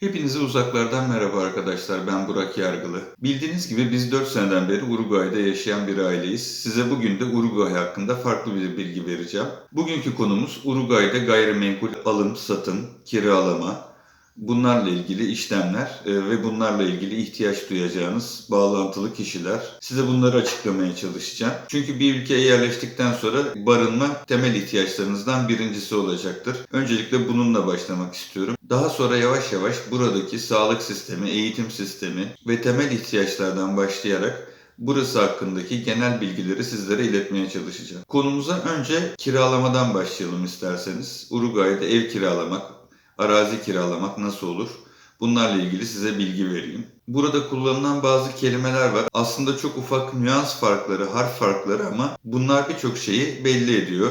Hepinize uzaklardan merhaba arkadaşlar. Ben Burak Yargılı. Bildiğiniz gibi biz 4 seneden beri Uruguay'da yaşayan bir aileyiz. Size bugün de Uruguay hakkında farklı bir bilgi vereceğim. Bugünkü konumuz Uruguay'da gayrimenkul alım, satım, kiralama, bunlarla ilgili işlemler e, ve bunlarla ilgili ihtiyaç duyacağınız bağlantılı kişiler. Size bunları açıklamaya çalışacağım. Çünkü bir ülkeye yerleştikten sonra barınma temel ihtiyaçlarınızdan birincisi olacaktır. Öncelikle bununla başlamak istiyorum. Daha sonra yavaş yavaş buradaki sağlık sistemi, eğitim sistemi ve temel ihtiyaçlardan başlayarak burası hakkındaki genel bilgileri sizlere iletmeye çalışacağım. Konumuza önce kiralamadan başlayalım isterseniz. Uruguay'da ev kiralamak, arazi kiralamak nasıl olur? Bunlarla ilgili size bilgi vereyim. Burada kullanılan bazı kelimeler var. Aslında çok ufak nüans farkları, harf farkları ama bunlar birçok şeyi belli ediyor.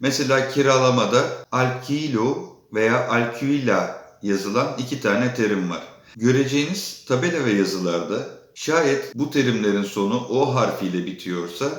Mesela kiralamada alquilo veya alquila yazılan iki tane terim var. Göreceğiniz tabela ve yazılarda şayet bu terimlerin sonu O harfiyle bitiyorsa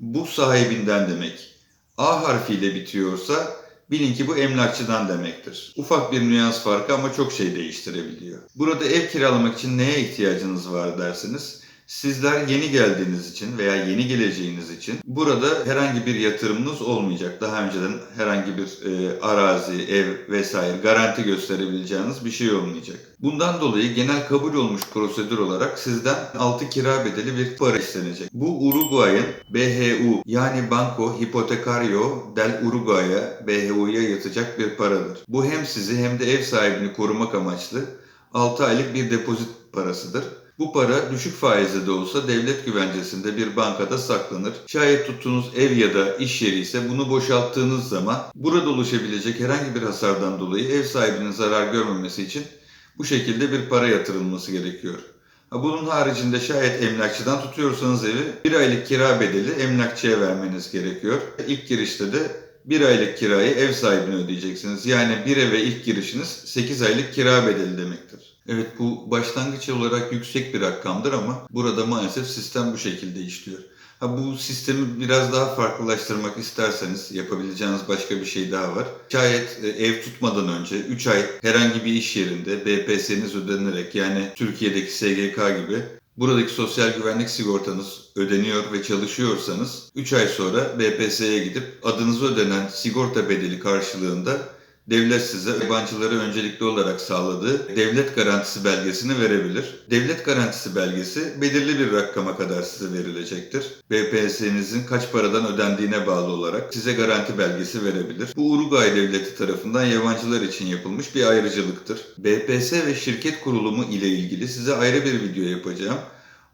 bu sahibinden demek. A harfiyle bitiyorsa bilin ki bu emlakçıdan demektir. Ufak bir nüans farkı ama çok şey değiştirebiliyor. Burada ev kiralamak için neye ihtiyacınız var dersiniz? Sizler yeni geldiğiniz için veya yeni geleceğiniz için burada herhangi bir yatırımınız olmayacak. Daha önceden herhangi bir e, arazi, ev vesaire garanti gösterebileceğiniz bir şey olmayacak. Bundan dolayı genel kabul olmuş prosedür olarak sizden altı kira bedeli bir para istenecek. Bu Uruguay'ın BHU yani Banco Hipotecario del Uruguay'a BHU'ya yatacak bir paradır. Bu hem sizi hem de ev sahibini korumak amaçlı 6 aylık bir depozit parasıdır. Bu para düşük faizli de olsa devlet güvencesinde bir bankada saklanır. Şayet tuttuğunuz ev ya da iş yeri ise bunu boşalttığınız zaman burada oluşabilecek herhangi bir hasardan dolayı ev sahibinin zarar görmemesi için bu şekilde bir para yatırılması gerekiyor. Bunun haricinde şayet emlakçıdan tutuyorsanız evi bir aylık kira bedeli emlakçıya vermeniz gerekiyor. İlk girişte de bir aylık kirayı ev sahibine ödeyeceksiniz. Yani bir eve ilk girişiniz 8 aylık kira bedeli demektir. Evet bu başlangıç olarak yüksek bir rakamdır ama burada maalesef sistem bu şekilde işliyor. Ha bu sistemi biraz daha farklılaştırmak isterseniz yapabileceğiniz başka bir şey daha var. Şayet e, ev tutmadan önce 3 ay herhangi bir iş yerinde BPS'niz ödenerek yani Türkiye'deki SGK gibi buradaki sosyal güvenlik sigortanız ödeniyor ve çalışıyorsanız 3 ay sonra BPS'ye gidip adınıza ödenen sigorta bedeli karşılığında devlet size yabancıları öncelikli olarak sağladığı devlet garantisi belgesini verebilir. Devlet garantisi belgesi belirli bir rakama kadar size verilecektir. BPS'nizin kaç paradan ödendiğine bağlı olarak size garanti belgesi verebilir. Bu Uruguay devleti tarafından yabancılar için yapılmış bir ayrıcalıktır. BPS ve şirket kurulumu ile ilgili size ayrı bir video yapacağım.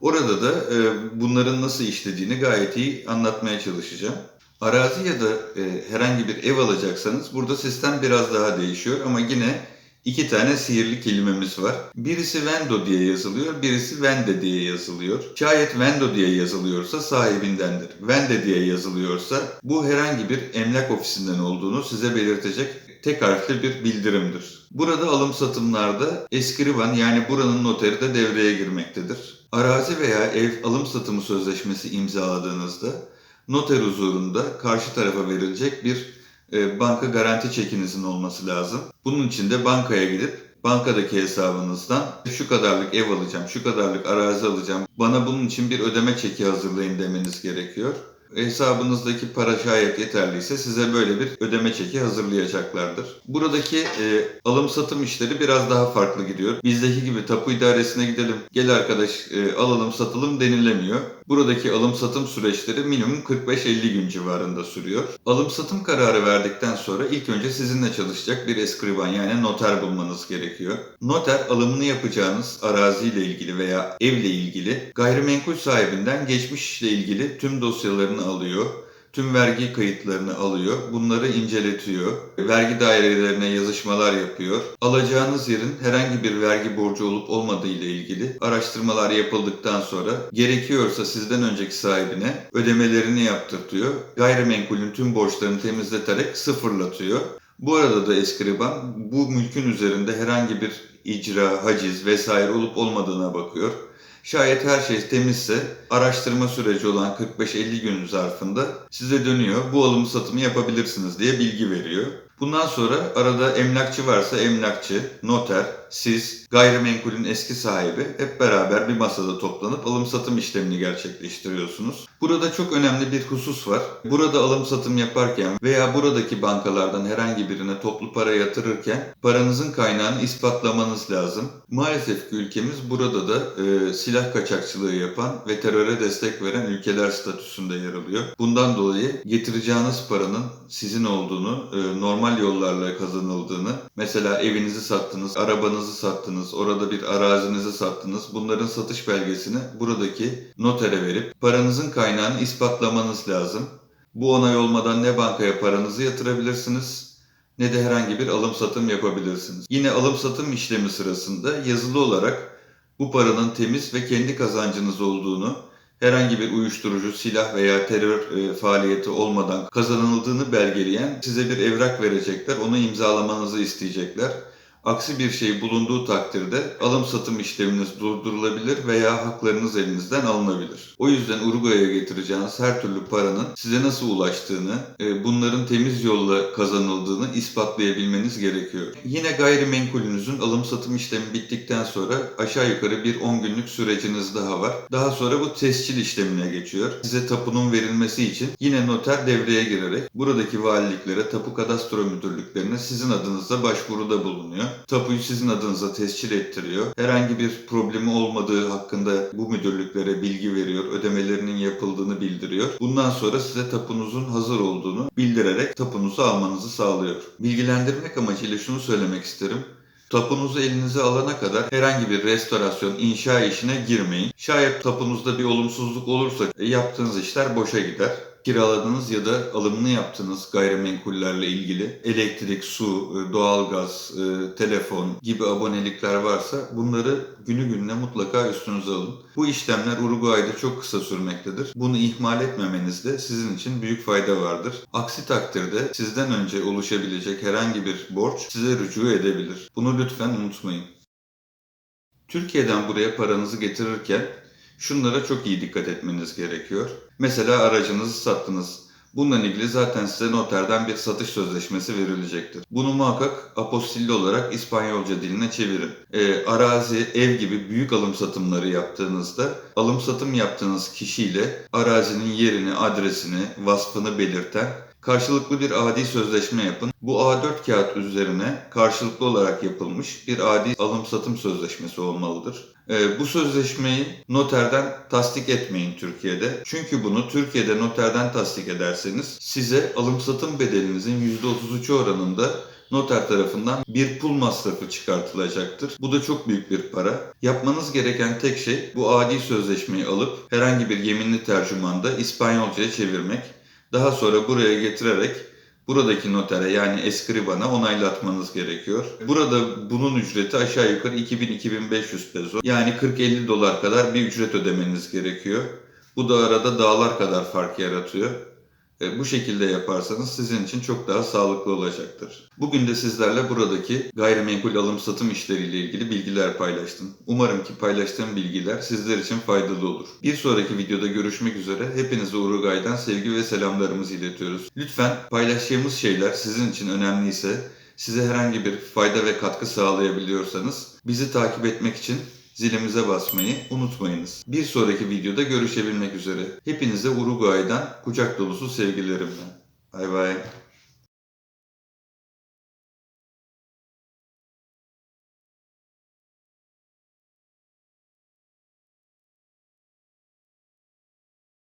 Orada da e, bunların nasıl işlediğini gayet iyi anlatmaya çalışacağım. Arazi ya da e, herhangi bir ev alacaksanız burada sistem biraz daha değişiyor ama yine iki tane sihirli kelimemiz var. Birisi vendo diye yazılıyor, birisi vende diye yazılıyor. Şayet vendo diye yazılıyorsa sahibindendir. Vende diye yazılıyorsa bu herhangi bir emlak ofisinden olduğunu size belirtecek tek harfli bir bildirimdir. Burada alım satımlarda eskriban yani buranın noteri de devreye girmektedir. Arazi veya ev alım satımı sözleşmesi imzaladığınızda noter huzurunda karşı tarafa verilecek bir e, banka garanti çekinizin olması lazım. Bunun için de bankaya gidip bankadaki hesabınızdan şu kadarlık ev alacağım, şu kadarlık arazi alacağım, bana bunun için bir ödeme çeki hazırlayın demeniz gerekiyor. Hesabınızdaki para şayet yeterliyse size böyle bir ödeme çeki hazırlayacaklardır. Buradaki e, alım satım işleri biraz daha farklı gidiyor. Bizdeki gibi tapu idaresine gidelim, gel arkadaş e, alalım satalım denilemiyor. Buradaki alım satım süreçleri minimum 45-50 gün civarında sürüyor. Alım satım kararı verdikten sonra ilk önce sizinle çalışacak bir eskriban yani noter bulmanız gerekiyor. Noter alımını yapacağınız araziyle ilgili veya evle ilgili gayrimenkul sahibinden geçmişle ilgili tüm dosyalarını alıyor tüm vergi kayıtlarını alıyor, bunları inceletiyor, vergi dairelerine yazışmalar yapıyor. Alacağınız yerin herhangi bir vergi borcu olup olmadığı ile ilgili araştırmalar yapıldıktan sonra gerekiyorsa sizden önceki sahibine ödemelerini yaptırtıyor. Gayrimenkulün tüm borçlarını temizleterek sıfırlatıyor. Bu arada da eskriban bu mülkün üzerinde herhangi bir icra, haciz vesaire olup olmadığına bakıyor. Şayet her şey temizse araştırma süreci olan 45-50 gün zarfında size dönüyor. Bu alımı satımı yapabilirsiniz diye bilgi veriyor. Bundan sonra arada emlakçı varsa emlakçı, noter, siz, gayrimenkulün eski sahibi hep beraber bir masada toplanıp alım satım işlemini gerçekleştiriyorsunuz. Burada çok önemli bir husus var. Burada alım satım yaparken veya buradaki bankalardan herhangi birine toplu para yatırırken paranızın kaynağını ispatlamanız lazım. Maalesef ki ülkemiz burada da e, silah kaçakçılığı yapan ve teröre destek veren ülkeler statüsünde yer alıyor. Bundan dolayı getireceğiniz paranın sizin olduğunu, e, normal yollarla kazanıldığını, mesela evinizi sattınız, arabanızı sattınız, orada bir arazinizi sattınız. Bunların satış belgesini buradaki notere verip paranızın kaynağını ispatlamanız lazım. Bu onay olmadan ne bankaya paranızı yatırabilirsiniz ne de herhangi bir alım satım yapabilirsiniz. Yine alım satım işlemi sırasında yazılı olarak bu paranın temiz ve kendi kazancınız olduğunu, herhangi bir uyuşturucu, silah veya terör e, faaliyeti olmadan kazanıldığını belgeleyen size bir evrak verecekler. Onu imzalamanızı isteyecekler. Aksi bir şey bulunduğu takdirde alım satım işleminiz durdurulabilir veya haklarınız elinizden alınabilir. O yüzden Uruguay'a getireceğiniz her türlü paranın size nasıl ulaştığını, e, bunların temiz yolla kazanıldığını ispatlayabilmeniz gerekiyor. Yine gayrimenkulünüzün alım satım işlemi bittikten sonra aşağı yukarı bir 10 günlük süreciniz daha var. Daha sonra bu tescil işlemine geçiyor. Size tapunun verilmesi için yine noter devreye girerek buradaki valiliklere, tapu kadastro müdürlüklerine sizin adınıza başvuruda bulunuyor. Tapuyu sizin adınıza tescil ettiriyor. Herhangi bir problemi olmadığı hakkında bu müdürlüklere bilgi veriyor. Ödemelerinin yapıldığını bildiriyor. Bundan sonra size tapunuzun hazır olduğunu bildirerek tapunuzu almanızı sağlıyor. Bilgilendirmek amacıyla şunu söylemek isterim. Tapunuzu elinize alana kadar herhangi bir restorasyon, inşa işine girmeyin. Şayet tapunuzda bir olumsuzluk olursa yaptığınız işler boşa gider kiraladığınız ya da alımını yaptığınız gayrimenkullerle ilgili elektrik, su, e, doğalgaz, e, telefon gibi abonelikler varsa bunları günü gününe mutlaka üstünüze alın. Bu işlemler Uruguay'da çok kısa sürmektedir. Bunu ihmal etmemenizde sizin için büyük fayda vardır. Aksi takdirde sizden önce oluşabilecek herhangi bir borç size rücu edebilir. Bunu lütfen unutmayın. Türkiye'den buraya paranızı getirirken şunlara çok iyi dikkat etmeniz gerekiyor. Mesela aracınızı sattınız. Bununla ilgili zaten size noterden bir satış sözleşmesi verilecektir. Bunu muhakkak apostilli olarak İspanyolca diline çevirin. E, arazi, ev gibi büyük alım satımları yaptığınızda alım satım yaptığınız kişiyle arazinin yerini, adresini, vasfını belirten karşılıklı bir adi sözleşme yapın. Bu A4 kağıt üzerine karşılıklı olarak yapılmış bir adi alım satım sözleşmesi olmalıdır. Ee, bu sözleşmeyi noterden tasdik etmeyin Türkiye'de. Çünkü bunu Türkiye'de noterden tasdik ederseniz size alım satım bedelinizin %33'ü oranında noter tarafından bir pul masrafı çıkartılacaktır. Bu da çok büyük bir para. Yapmanız gereken tek şey bu adi sözleşmeyi alıp herhangi bir yeminli tercümanda İspanyolcaya çevirmek. Daha sonra buraya getirerek buradaki notere yani eskribana onaylatmanız gerekiyor. Burada bunun ücreti aşağı yukarı 2000-2500 peso yani 40-50 dolar kadar bir ücret ödemeniz gerekiyor. Bu da arada dağlar kadar fark yaratıyor. Bu şekilde yaparsanız sizin için çok daha sağlıklı olacaktır. Bugün de sizlerle buradaki gayrimenkul alım satım işleriyle ilgili bilgiler paylaştım. Umarım ki paylaştığım bilgiler sizler için faydalı olur. Bir sonraki videoda görüşmek üzere hepinize Uruguay'dan sevgi ve selamlarımızı iletiyoruz. Lütfen paylaştığımız şeyler sizin için önemliyse, size herhangi bir fayda ve katkı sağlayabiliyorsanız bizi takip etmek için zilimize basmayı unutmayınız. Bir sonraki videoda görüşebilmek üzere. Hepinize Uruguay'dan kucak dolusu sevgilerimle. Bay bay.